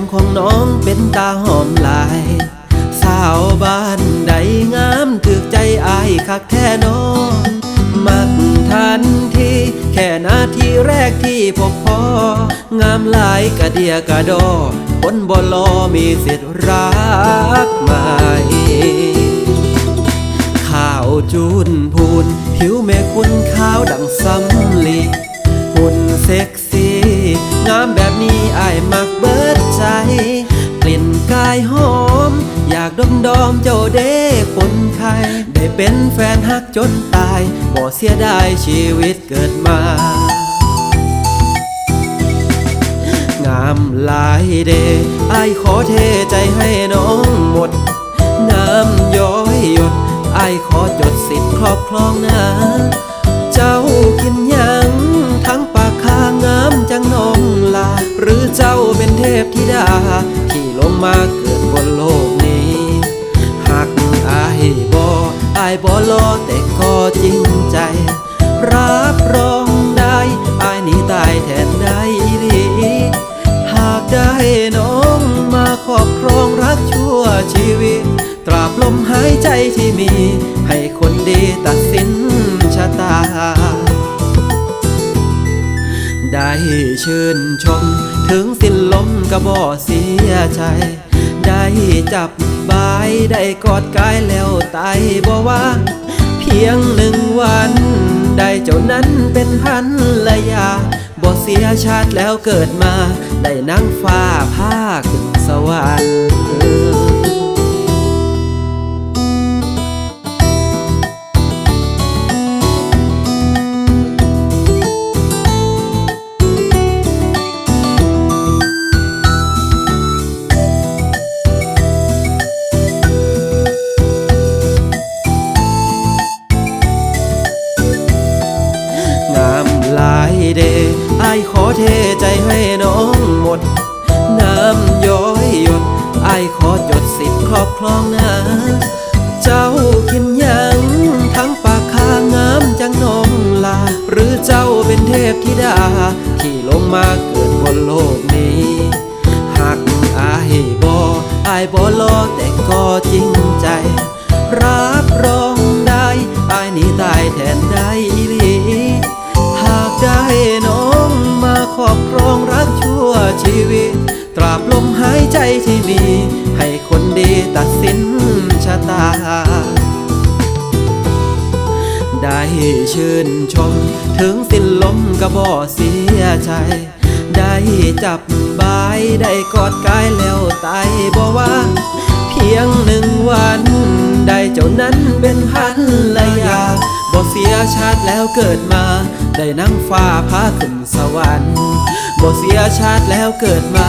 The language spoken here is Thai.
มของน้องเป็นตาหอมหลาย สาวบ้านใดงามถึกใจอายคักแท้นอมักทันทีแค่นาทีแรกที่พบพองามหลายกะเดียกะดอคนบ่ลอมีสิทธิ์รัก กดมดอมเจ้าเด้คนไทยได้เป็นแฟนฮักจนตายบ่เสียดายชีวิตเกิดมา งามหลายเดไอายขอเทใจให้น้องหมด น้ำย้อยหยดไอายขอจดสิทธิ์ครอบครองนะ เจ้ากินยังทั้งปากคางามจังน้องลา หรือเจ้าเป็นเทพธิดาที่ลงมาเายบอรอแต่ก็จริงใจ รับรองได้อายนี้ตายแทนได้อีหลีหากได้น้องมาครอบครองรักชั่วชีวิต ตราบลมหายใจที่มี ให้คนดีตัดสินชะตา ได้ชื่นชม ถึงสิ้นลมก็บ่เสียใจ ได้จับ บายได้กอดกายแล้วตายบ่ว่าเพียงหนึ่งวัน ได้เจ้านั้นเป็นพันละยาบ่เสียชาติแล้วเกิดมา ได้นั่งฟ้าผ้าขึ้นสวรรค์ เทใจให้น้องหมด น้ำย้อยหยดไอขอจดสิทธิ์ครอบครองนะ เจ้ากินยังทั้งปากคางามจังน้องลา หรือเจ้าเป็นเทพธิดา ที่ลงมาเกิดบนโลกนี้หากอายบอไอบอรอแต่ก็จริงใจ รับรองได้ไอนี้ตายแทนได้อีลีาบลมหายใจที่มี ให้คนดีตัดสินชะตา ได้ชื่นชม ถึงสิ้นลมก็บ่เสียใจ ได้จับบายได้กอดกายแล้วตายบ่ว่า เพียงหนึ่งวัน ได้เจ้านั้นเป็นพันละยาบ่เสียชาติแล้วเกิดมา ได้นั่งฟ้าพาขึ้นสวรรค์บ่เสียชาติแล้วเกิดมา